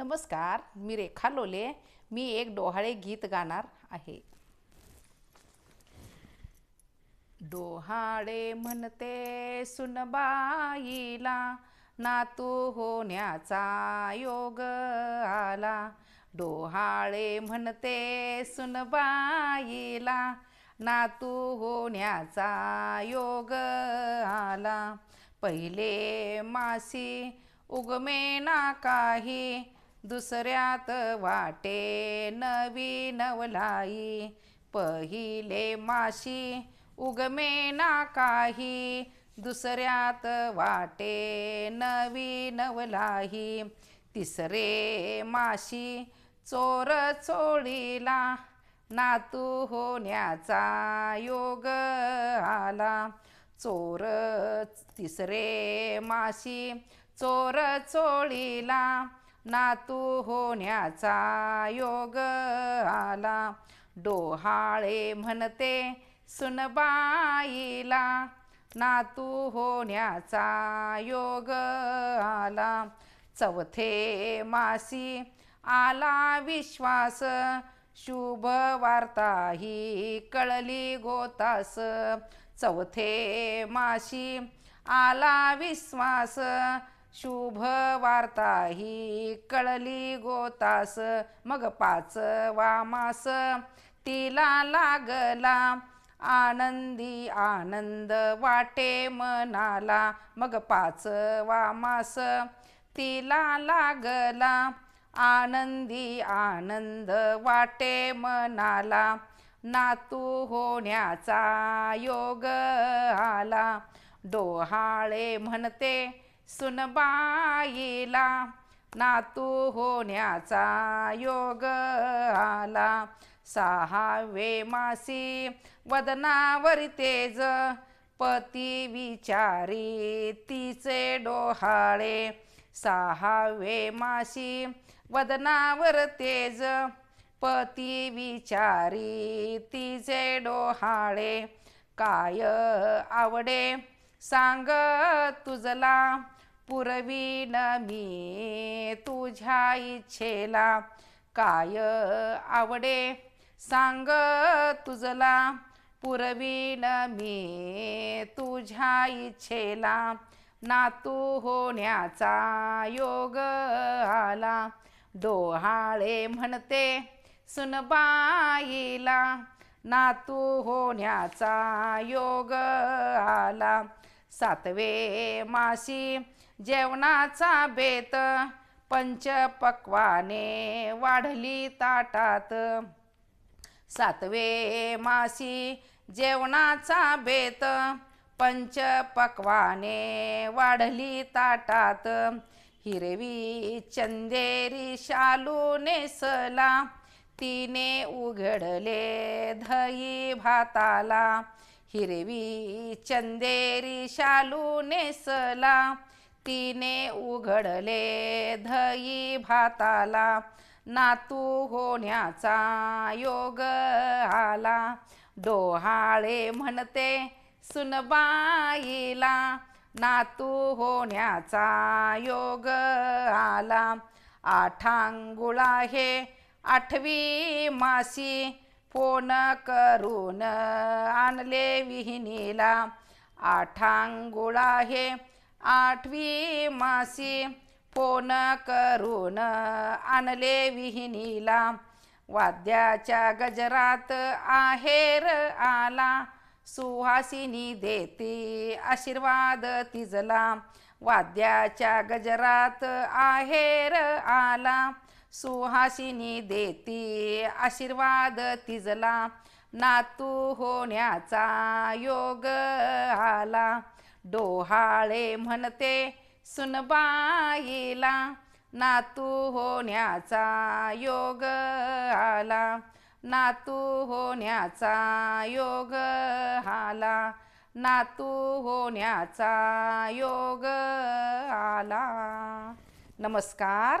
नमस्कार मी रेखा लोले. मी एक डोहाळे गीत गाणार आहे. डोहाळे म्हणते सुनबाईला नातू होण्याचा योग आला. डोहाळे म्हणते सुनबाईला नातू होण्याचा योग आला. पहिले मासी उगमेना काही दुसऱ्यात वाटे नवी नवलाई. पहिले माशी उगमेना काही. दुसऱ्यात वाटे नवी नवलाही तिसरे माशी चोर चोळीला. नातू होण्याचा योग आला. चोर तिसरे माशी चोर चोळीला. नातू होण्याचा योग आला. डोहाळे म्हणते सुनबाईला. नातू होण्याचा योग आला. चौथे मासी आला विश्वास. शुभ वार्ता ही कळली गोतास. चौथे माशी आला विश्वास. शुभ वार्ता ही कळली गोतास मग पाच वामास तिला लागला आनंदी आनंद वाटे मनाला मग पाच वामास तिला लागला आनंदी आनंद वाटे मनाला नातू होण्याचा योग आला. डोहाळे म्हणते सुनबाईला नातू होण्याचा योग आला. सहावे मासी वदनावर तेज पती विचारी तिचे डोहाळे. सहावे मासी वदनावर तेज पती विचारी तिचे डोहाळे. काय आवडे सांग तुझला पुरवीन मी तुझ्या इच्छेला. काय आवडे? सांग तुझला. पुरवीन मी तुझ्या इच्छेला. नातू होण्याचा योग आला. डोहाळे म्हणते सुनबाईला. नातू होण्याचा योग आला. सातवे मासी जेवणाचा बेत पंचपक्वाने वाढली ताटात. सातवे मासी जेवणाचा बेत पंचपक्वाने वाढली ताटात. हिरवी चंदेरी शालू नेसला तिने उघडले दही भाताला. हिरवी चंदेरी शालू नेसला तिने उघडले दही भाताला. नातू होण्याचा योग आला. डोहाळे म्हणते सुनबाईला नातू होण्याचा योग आला. आठांगुळा हे आठवी मासी फोन करून आणले विहिनीला आठांगुळा हे आठवी मासी फोन करून आणले विहिनीला वाद्याच्या गजरात आहेर आला. सुहासिनी देते आशीर्वाद तिजला. वाद्याच्या गजरात आहेर आला. सुहासिनी देती आशीर्वाद तिजला नातू होण्याचा योग आला. डोहाळे म्हणते सुनबाईला नातू होण्याचा योग आला. नातू होण्याचा योग आला. नातू होण्याचा योग आला. नमस्कार.